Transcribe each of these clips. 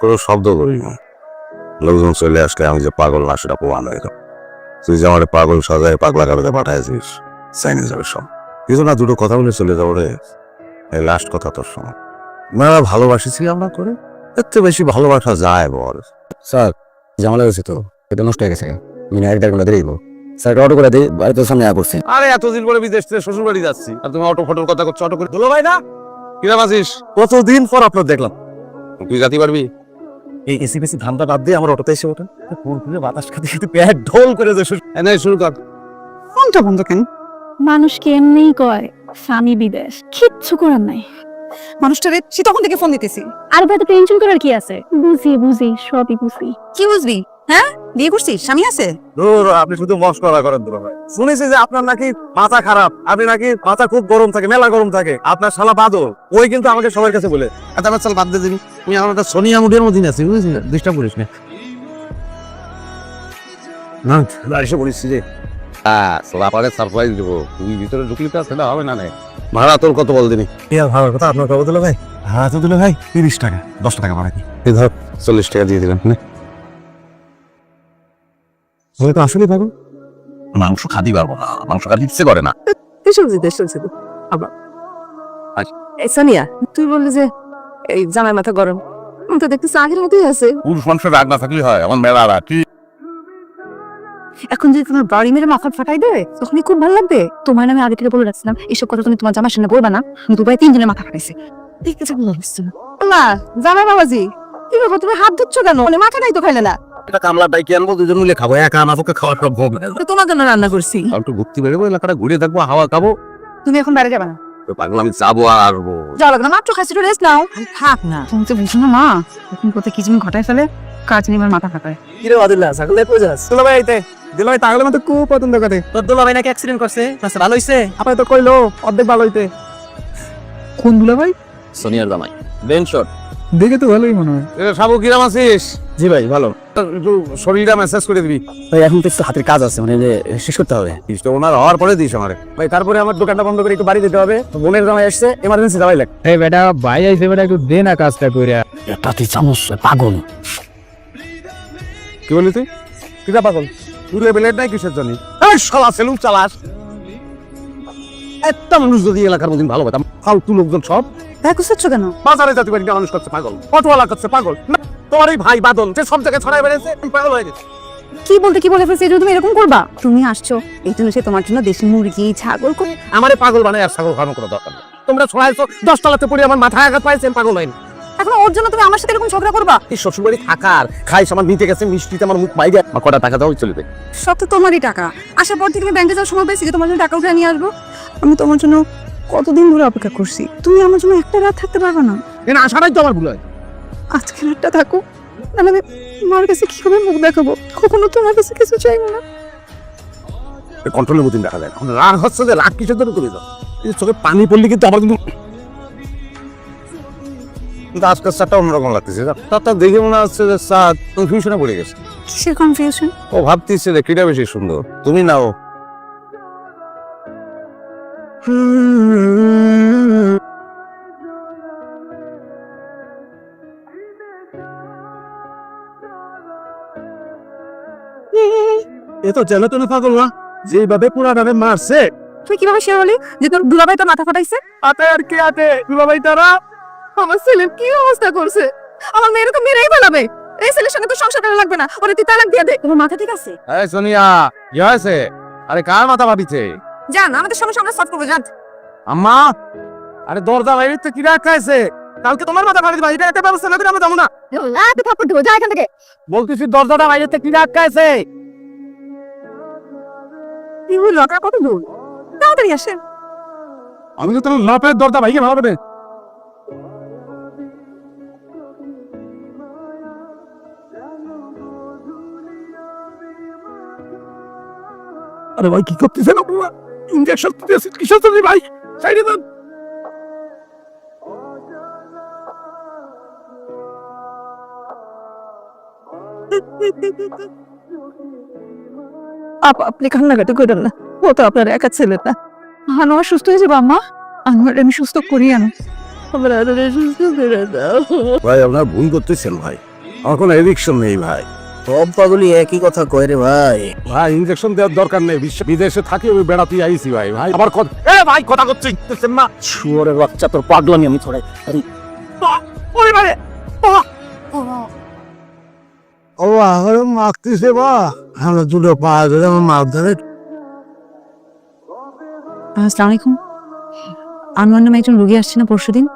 কোনো শব্দ করি না। লোকজন চলে আসলে আমি যে পাগল না সেটা প্রমাণ হয়ে গেল। তুই যে আমার পাগল সাজায় পাগলা পাঠাইছিস চাইনিজ যাবে সব। কিছু না দুটো কথা বলে চলে যাব রে। এই লাস্ট কথা তোর সঙ্গে। মেয়েরা ভালোবাসিছি আমরা করে থেকে বেশি ভালোবাসা যায় বল। স্যার ঝামেলা হয়েছে তো এটা নষ্ট হয়ে গেছে। দেরি হইবো। স্যার একটা অটো করে দিই বাড়িতে সামনে আয়া পড়ছে আরে এতদিন পরে বিদেশ থেকে শ্বশুর বাড়ি যাচ্ছি। আর তুমি অটো ফটোর কথা করছ অটো করে ধুলো ভাই না? কিরাম আছিস কতদিন পর আপনার দেখলাম। তুই যাতে পারবি? এই এসি বেসি ধান্দা বাদ দিয়ে আমার অটোতে এসে ওঠেন পুরপুরে বাতাস খাতে খেতে পেট ঢোল করে যে শ্বশুর- এনে শুরু কর। ফোনটা বন্ধ কেন? মানুষকে এমনিই কয় স্বামী বিদেশ? কিচ্ছু করার নাই। মানুষটারে সে তখন থেকে ফোন দিতেছি। আর ভাই তো টেনশন করার কি আছে? বুঝি বুঝি সবই বুঝি। কি বুঝবি? হ্যাঁ? বিয়ে করছিস? স্বামী আছে? ধুর, আপনি শুধু মস্করা করেন দুলা ভাই। শুনেছি যে আপনার নাকি মাথা খারাপ। আপনি নাকি মাথা খুব গরম থাকে মেলা গরম থাকে। আপনার শালা বাদল। ওই কিন্তু আমাকে সবার কাছে বলে। আচ্ছা আমার চল বাদ দিয়ে দিবি। আমি আমার সোনিয়া মুডের মধ্যে আছি বুঝেছিস? ডিস্টার্ব করিস না। না না এসে বলিস রে হ্যাঁ সোলাপারে সারপ্রাইজ দেবো। তুই ভিতরে ঢুকলি তো সেটা হবে না নে? ভাড়া তোর কত বল দিনি ইয়ার কথা আপনার খবর দিল ভাই? হ্যাঁ তো দিল ভাই তিরিশ টাকা দশ টাকা বাড়াই এই ধর চল্লিশ টাকা দিয়ে দিলাম নে। বলে তো আসলেই পাগল। মাংস খাদি পারব না মাংস খাদি ইচ্ছে করে না। শুনছি শুনছি আবার। সোনিয়া তুই বললি যে এই জামাই মাথা গরম। তো দেখতেছি আগের মতোই আছে। পুরুষ মানুষের রাগ না থাকলে হয় আমার মেলা রাগ এখন যদি তোমার বাড়ি মেরে মাথা ফাটাই দেবে তখনই খুব ভালো লাগবে। তোমার নামে আগে থেকে বলে রাখছিলাম এইসব কথা তুমি তোমার জামার সামনে বলবা না। দুবাই তিনজনের মাথা ফাটাইছে। চাই ভালো না জামাই বাবাজি কি ব্যাপার তুমি হাত ধুচ্ছ কেন? মানে মাথা নাই তো খাইলে না। এটা কামলা ডাইকে আনব দুজন মিলে খাব একা আমাকে খাওয়া সব ভোগ তোমার জন্য রান্না করছি। একটু ঘুরতে বেরোবো এলাকাটা ঘুরে থাকব হাওয়া খাব। তুমি এখন বাইরে যাবে না। পাগল আমি যাব আর আসব যাও লাগবে মাত্র খাসি একটু রেস্ট নাও। থাক না। তুমি তো বুঝো না মা। এখন কোথায় কি ঘটায় ফেলে কাজ নিবার মাথা ফাটায়। কিরে বাদুল্লাহ ছাগলে কই যাস? দুলা ভাই আইতে। দুলা ভাই তাগলে মতো খুব পছন্দ করে। তোর দুলা ভাই নাকি অ্যাক্সিডেন্ট করছে? রাস্তা ভালো হইছে? আপনি তো কইলো অর্ধেক ভালো হইতে। কোন দুলা ভাই? সোনিয়ার জামাই। বেন শট দেখে তো ভালোই মনে হয়। সাবু কিরাম আছিস? জি ভাই ভালো। একটু শরীরটা মেসেজ করে দিবি। ভাই এখন তো একটু হাতের কাজ আছে মানে যে শেষ করতে হবে। ওনার হওয়ার পরে দিস আমারে। ভাই তারপরে আমার দোকানটা বন্ধ করে একটু বাড়ি দিতে হবে। বোনের জামাই আসছে এমার্জেন্সি দাওয়াই লাগ এই বেটা ভাই আইছে বেটা একটু দে না কাজটা কইরা। তাতে চামচ পাগল। কি বলি তুই? কিরা পাগল? তুই লেভেলের নাই কিসের জন্য? এই শালা সেলুন চালাস। এত মানুষ যদি এলাকার মধ্যে ভালো পেতাম ফালতু লোকজন সব তাই কুসাচ্ছ কেন? বাজারে জাতি বাড়িতে মানুষ করছে পাগল। অটোওয়ালা করছে পাগল। তোমার এই ভাই বাদল যে সব জায়গায় ছড়াই বেড়েছে পাগল হয়ে গেছি। কি বলতে কি বলে ফেলছে এই তুমি এরকম করবা? তুমি আসছো এই জন্য সে তোমার জন্য দেশি মুরগি ছাগল করে আমারে পাগল বানায় আর ছাগল খাওয়ানো কোনো দরকার নেই। তোমরা ছড়াইছো দশ তলাতে পড়ে আমার মাথায় আঘাত পাইছেন পাগল হয়নি এখন ওর জন্য তুমি আমার সাথে এরকম ঝগড়া করবা? এই শ্বশুরবাড়ি থাকার আমার নিতে গেছে মিষ্টিতে আমার মুখ আমার কটা টাকা দাও চলবে। সব তো তোমারই টাকা। আসার পর থেকে আমি ব্যাংকে যাওয়ার সময় পেয়েছি তোমার জন্য টাকা উঠে নিয়ে আসব। আমি তোমার জন্য কতদিন ধরে অপেক্ষা করছি? তুমি আমার জন্য একটা রাত থাকতে পারবে না। এখানে আসাটাই তো আমার ভুল হয়। আজকে রাতটা থাকো। নাহলে আমি মার কাছে কীভাবে মুখ দেখাবো? কখনো তোমার কাছে কিছু চাইব না। কন্ট্রোলের মতন দেখা যায়। না। এখন রাগ হচ্ছে যে রাগ কিসের জন্য করে দাও এই চোখে পানি পড়লে কিন্তু আমার কিন্তু কিন্তু আজকের চারটা অন্যরকম লাগতেছে। চারটা দেখে মনে হচ্ছে যে চাঁদ কনফিউশনে পড়ে গেছে। কিসের কনফিউশন ও ভাবতেছে যে কিটা বেশি সুন্দর। তুমি নাও। এ তো তেন পাগল না যেভাবে পুরা নামে মারছে। তুই কীভাবে শেয়ার হলি যে তোর দুলাভাই তোর মাথা ফাটাইছে? আতে আর কে আতে? দুলাভাই তারা? আমার ছেলের কি অবস্থা করছে? আমার মেয়ের তো মেরেই ফেলাবে। এই ছেলের সঙ্গে তো সংসার করা লাগবে না। ওরে তুই তালাক দিয়ে দে। তোমার মাথা ঠিক আছে? এই সোনিয়া কি হয়েছে? আরে কার মাথা ভাবিছে? জান আমাদের সমস্যা আমরা সলভ করব জান। আম্মা আরে দরজা বাইরে তো কি রাখ খাইছে কালকে তোমার মাথা ফাড়ি দিবা এটা একটা ব্যবস্থা না করে আমরা যাব না? তুই থাপ্পড় দেবো যা এখান থেকে। বলতেছি দরজাটা বাইরে থেকে কি রাখ হলো আপনার কত দূর? তাড়াতাড়ি আসেন। আমি তো তোমার লাপের দরজা ভাইকে ভালো করে আরে ভাই কি করতেছেন আপনারা? ইঞ্জেকশন দিতেছেন কিসের জন্য ভাই? সাইডে দেন। আপ- আপনি কান্নাকাটি করেন না। ও তো আপনার একা ছেলে না। আনোয়ার সুস্থ হয়ে যাব আম্মা। আনোয়ার আমি সুস্থ করি আনো। আমার সুস্থ করে দাও ভাই আপনার ভুল করতেছেন ভাই। আমার কোনো এডিকশন নেই ভাই। সব পাগলি একই কথা কয় রে ভাই। ভাই ইনজেকশন দেওয়ার দরকার নেই। বিশ্ব বিদেশে থাকি আমি বেড়াতে আইছি ভাই। ভাই আবার কথা এ ভাই কথা করছি না শুয়োরের বাচ্চা তোর পাগলামি আমি ছড়াই আরে ও আমার মারতেছে বা আমরা দুটো পা ধরে আমার মাছ ধরে। আসসালামু আলাইকুম আমার নামে একজন রোগী আসছে না পরশু দিন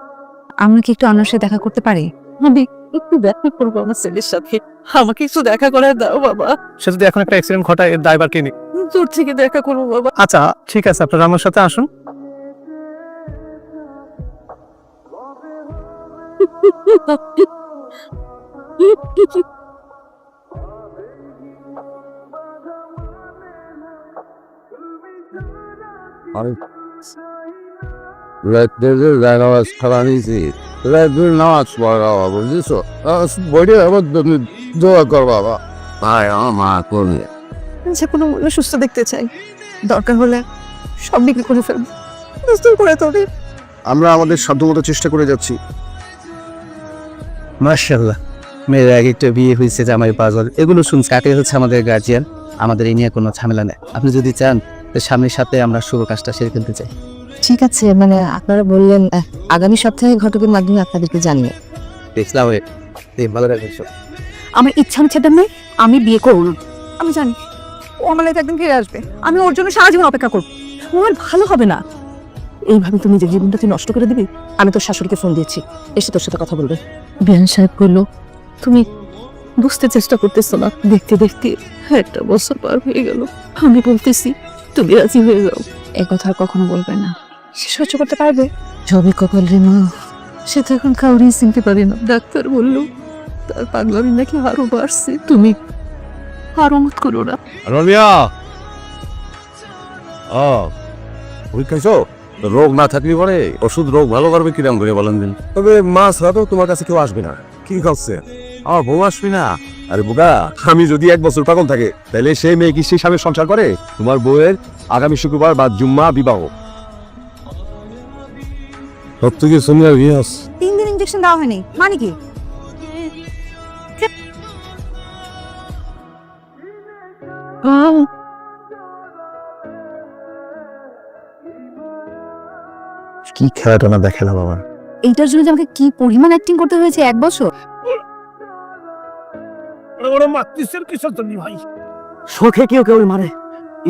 আমরা কি একটু আপনার সাথে দেখা করতে পারি? আমি একটু দেখা করব আমার ছেলের সাথে। আমাকে একটু দেখা করে দাও বাবা। সে যদি এখন একটা অ্যাক্সিডেন্ট ঘটায় এর দায়বার কে নিক দূর থেকে দেখা করব বাবা। আচ্ছা ঠিক আছে আপনারা আমার সাথে আসুন। আমি রাতের নামাজ খাওয়া নিয়েছি। রাতের নামাজ পড়া বুঝেছ? বইটা আবার দোয়া কর বাবা। ভাই আমার মা করবে যে কোনো মূল্যে সুস্থ দেখতে চাই। দরকার হলে সব বিক্রি করে ফেলব। সুস্থ করে তোদের আমরা আমাদের সাধ্যমতো চেষ্টা করে যাচ্ছি। মার্শাল্লাহ মেয়ের এক একটা বিয়ে হয়েছে জামাই পাগল এগুলো শুনছি কাকে হচ্ছে আমাদের গার্জিয়ান আমাদের এই নিয়ে কোনো ঝামেলা নেই। আপনি যদি চান তো সামনের সাথে আমরা শুভ কাজটা সেরে ফেলতে চাই। ঠিক আছে মানে আপনারা বললেন আহ, আগামী সপ্তাহে ঘটকের মাধ্যমে আপনাদেরকে জানিয়ে। দেখলাম ভালো আমার ইচ্ছা হচ্ছে নাই আমি বিয়ে করব না। আমি জানি ও আমার লাইফে একদিন ফিরে আসবে। আমি ওর জন্য সারা জীবন অপেক্ষা করব। ও আর ভালো হবে না। এইভাবে তুমি যে জীবনটা তুই নষ্ট করে দিবি আমি তোর শাশুড়িকে ফোন দিয়েছি। এসে তোর সাথে কথা বলবে। বিয়ান সাহেব বলল তুমি বুঝতে চেষ্টা করতেছো না। দেখতে দেখতে একটা বছর পার হয়ে গেল। আমি বলতেছি তুমি রাজি হয়ে যাও। এ কথা আর কখনো বলবে না। সে সহ্য করতে পারবে? জবে কপাল রে মা। সে তো এখন কাউরি চিনতে পারে না। ডাক্তার বলল তার পাগলামি নাকি আরও বাড়ছে। তুমি আরও মত করো না। রমিয়া! ও রোগ না থাকলে পরে ওষুধ রোগ ভালো করবে কিরম করে বলেন দিন। তবে মা ছাড়া তো তোমার কাছে কেউ আসবে না। কি খাচ্ছে আমার বউ আসবে না। আরে বোকা আমি যদি এক বছর পাগল থাকে তাহলে সেই মেয়ে কি সেই স্বামীর সংসার করে? তোমার বউয়ের আগামী শুক্রবার বা জুম্মা বিবাহ। তিন দিন ইঞ্জেকশন দেওয়া হয়নি। মানে কি? কি খেলাটা না দেখালাম আমার। এইটার জন্য যে আমাকে কি পরিমাণ অ্যাক্টিং করতে হয়েছে এক বছর? শোকে কেউ কেউ মারে।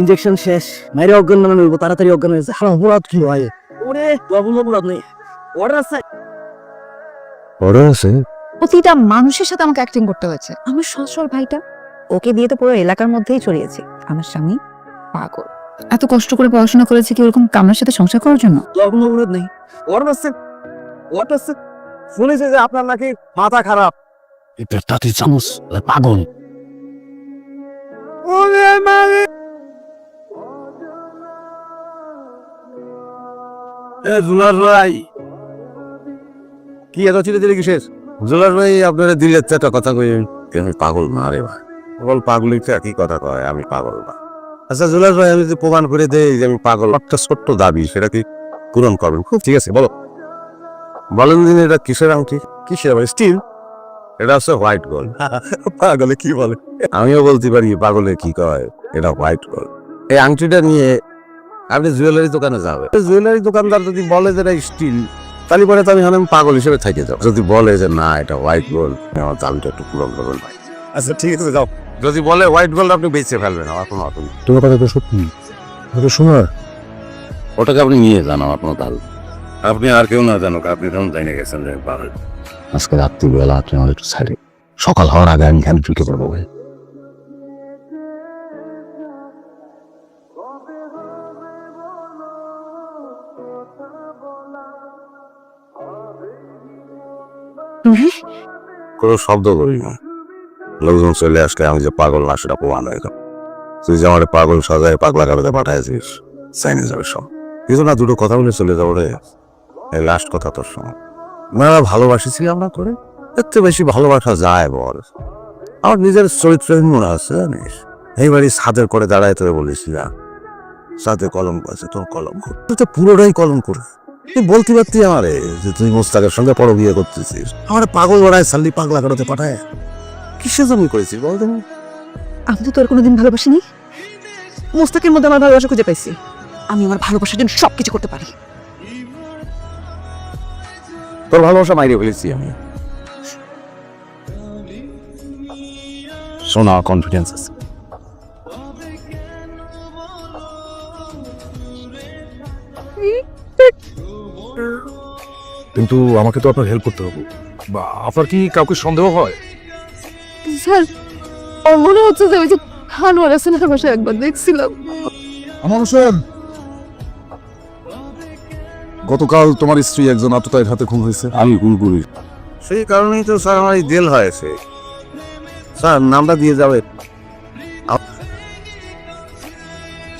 ইনজেকশন শেষ। মাইরে অজ্ঞান মানে হইব তাড়াতাড়ি অজ্ঞান অপরাধ কি ভাই ওরে বাবু অপরাধ নেই। অর্ডার আছে। অর্ডার আছে? প্রতিটা মানুষের সাথে আমাকে অ্যাক্টিং করতে হয়েছে। আমার সসল ভাইটা ওকে দিয়ে তো পুরো এলাকার মধ্যেই ছড়িয়েছে আমার স্বামী পাগল। এত কষ্ট করে পড়াশোনা করেছে কি ওরকম কামনার সাথে সংসার করার জন্য? কোনো অপরাধ নেই। অর্ডার আছে। অর্ডার আছে। শুনেছে যে আপনার নাকি মাথা খারাপ। এটা তাতে চামচ পাগল। এ দুলার ভাই। কি এত চিলে দিলে কিসের? দুলার ভাই আপনারা দিলে একটা কথা কই আমি পাগল না রে ভাই। পাগল পাগলিক কি কথা কয় আমি পাগল না। আচ্ছা জুলার ভাই আমি যদি প্রমাণ করে দেই যে আমি পাগল একটা ছোট্ট দাবি সেটা কি পূরণ করবেন? খুব ঠিক আছে বলো। বলেন দিন এটা কিসের আংটি? কিসের আবার? স্টিল? এটা হচ্ছে হোয়াইট গোল্ড। পাগলে কি বলে? আমিও বলতে পারি পাগলে কি কয় এটা হোয়াইট গোল্ড। এই আংটিটা নিয়ে আপনি জুয়েলারি দোকানে যাবে জুয়েলারি দোকানদার যদি বলে যে এটা স্টিল তাহলে পরে তো আমি হলাম পাগল হিসেবে থেকে যাব। যদি বলে যে না এটা হোয়াইট গোল্ড আমার দামটা একটু পূরণ করবেন আচ্ছা ঠিক আছে যাও। যদি বলে হোয়াইট গোল্ড আপনি বেঁচে ফেলবেন আমার কোনো অসুবিধা তোমার কথা তো সত্যি। ওটা শোনার ওটাকে আপনি নিয়ে যান আমার কোনো তাল আপনি আর কেউ না জানুক আপনি তখন জানিয়ে গেছেন যে পাগল আজকে রাত্রিবেলা আপনি আমাদের একটু ছাড়ে সকাল হওয়ার আগে আমি এখানে ঢুকে পড়ব ভাই। কোনো শব্দ করি না। লোকজন চলে আসলে আমি যে পাগল না, সেটা প্রমাণ হয়ে গেল। তুই যে আমার পাগল সাজায়, পাগলা কাটাতে পাঠাইছিস চাইনিজ যাবে সব। কিছু না দুটো কথা বলে চলে যাব রে। লাস্ট কথা তোর সঙ্গে। মেয়েরা ভালোবাসিছি আমরা করে। থেকে বেশি ভালোবাসা যায় বল। আমার নিজের চরিত্রহীন মনে আছে, জানিস? এই বাড়ি ছাদের করে দাঁড়ায় তোরে বলেছিলাম। সাথে কলম আছে, তোর কলম তুই তো পুরোটাই কলম করে তুই বলতে পারতি আমারে যে তুই মোস্তাকের সঙ্গে পর বিয়ে করতেছিস। আমার পাগল বাড়ায় সাল্লি পাগলা কাটাতে পাঠায়। কিসের জন্য করেছিস বল তুমি আমি তো তোর কোনোদিন ভালোবাসিনি। মোস্তাকের মধ্যে আমার ভালোবাসা খুঁজে পাইছি। আমি আমার ভালোবাসার জন্য সবকিছু করতে পারি। তোর ভালোবাসা মাইরে ফেলেছি আমি। শোনা কনফিডেন্স আছে। কিন্তু আমাকে তো আপনার হেল্প করতে হবে। বা আপনার কি কাউকে সন্দেহ হয়? স্যার আমার মনে হচ্ছে যে ওই যে খানোয়ার হাসানের বাসায় একবার দেখছিলাম। আমার হোসেন! গতকাল তোমার স্ত্রী একজন আততায়ীর হাতে খুন হয়েছে। আমি খুন করি। সেই কারণেই তো স্যার আমার এই জেল হয়েছে স্যার নামটা দিয়ে যাবে।